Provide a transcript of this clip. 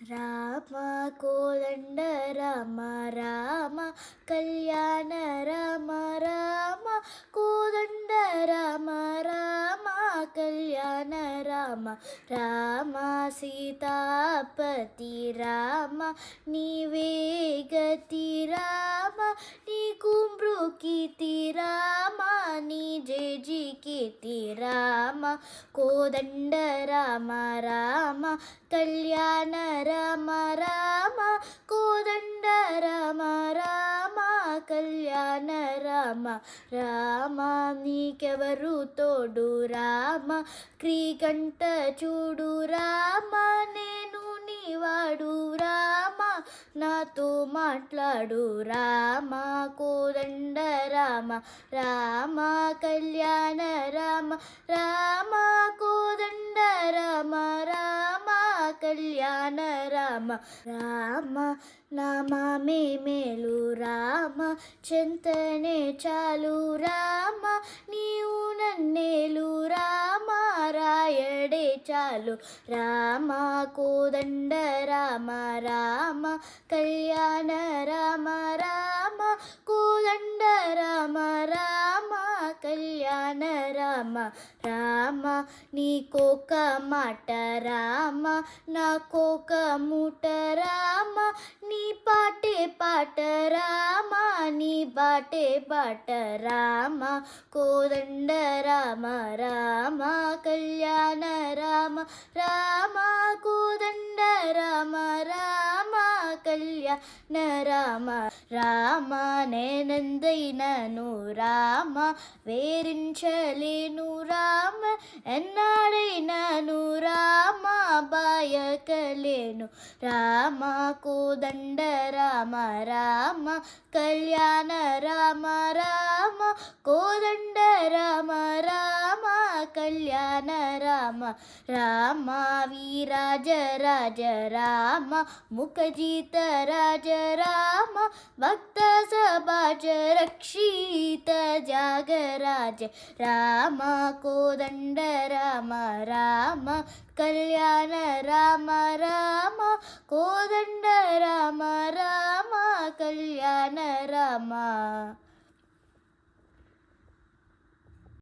ராம கோலண்ட ராம ராம கல்யாண ராம ராம கோதண்ட ராம ராம கல்யாண ராம ராம சீதாபதி ராம நீ வேகதி ராம நீ கும்பு கீதி జయ కీర్తి రామ కోదండ రామ రామ కళ్యాణ రామ రామ కోదండ రామ రామ కళ్యాణ రామ రామ నీకెవరు తోడు రామ క్రీకంట చూడు రామ నేను నీవాడు రామ నాతో మాట్లాడు. రామ కోదండ రామ రామ కళ్యాణ రామ రామ కోదండ రామ రామ కళ్యాణ రామ రామ నామే మేలు రామ చింతనే చాలు రామ నీవు నన్నే రాయడే చాలు రామ కోదండ రామ రామ కళ్యాణ రామ రామ కోదండ రామ రామ కళ్యాణ రామ రామ నీకొక మాట రామ నాకొక మూట రామ నీ పాటే పాట రామ నీ బాటే బాట రామ కోదండ రామ రామ కళ్యాణ రామ రామ కోదండ రామ రామ కళ్యాణ రామ రామ నేనందైనను రామ వేరించలేను రామ ఎన్నాడైనాను రామ బాయకలేను రామ కోదండ రామ రామ కళ్యాణ రామ రామ కోదండ రామ రామ கல்யாண ராம ராமா வீராஜ ராஜ ராம முகஜீத ராஜ ராம பக்த சபாஜ ரக்ஷீத ஜாகராஜ ராம கோதண்ட ராம ராம கல்யாண ராம ராம கோதண்ட ராம ராம கல்யாண ராமா.